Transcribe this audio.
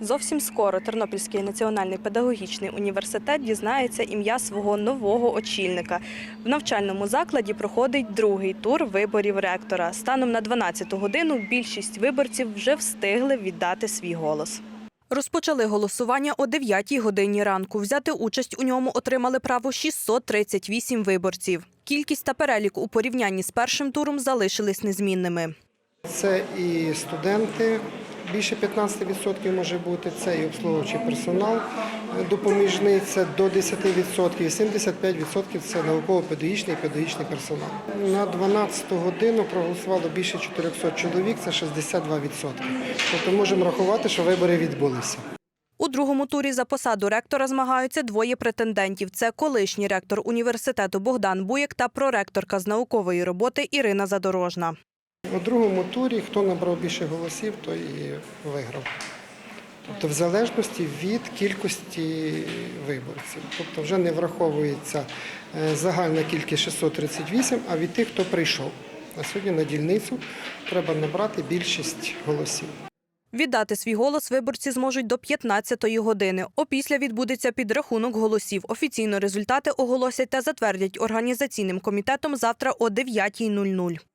Зовсім скоро Тернопільський національний педагогічний університет дізнається ім'я свого нового очільника. В навчальному закладі проходить другий тур виборів ректора. Станом на 12-ту годину більшість виборців вже встигли віддати свій голос. Розпочали голосування о 9-й годині ранку. Взяти участь у ньому отримали право 638 виборців. Кількість та перелік у порівнянні з першим туром залишились незмінними. Це і студенти, більше 15% може бути, це і обслуговуючий персонал допоміжний, це до 10%, і 75% це науково-педагогічний і педагогічний персонал. На 12 годину проголосувало більше 400 чоловік, це 62%. Тобто можемо рахувати, що вибори відбулися. У другому турі за посаду ректора змагаються двоє претендентів. Це колишній ректор університету Богдан Буєк та проректорка з наукової роботи Ірина Задорожна. У другому турі хто набрав більше голосів, той і виграв. Тобто в залежності від кількості виборців. Тобто вже не враховується е, загальна кількість 638, а від тих, хто прийшов. А сьогодні на дільницю треба набрати більшість голосів. Віддати свій голос виборці зможуть до 15-ї години. Опісля відбудеться підрахунок голосів. Офіційно результати оголосять та затвердять організаційним комітетом завтра о 9.00.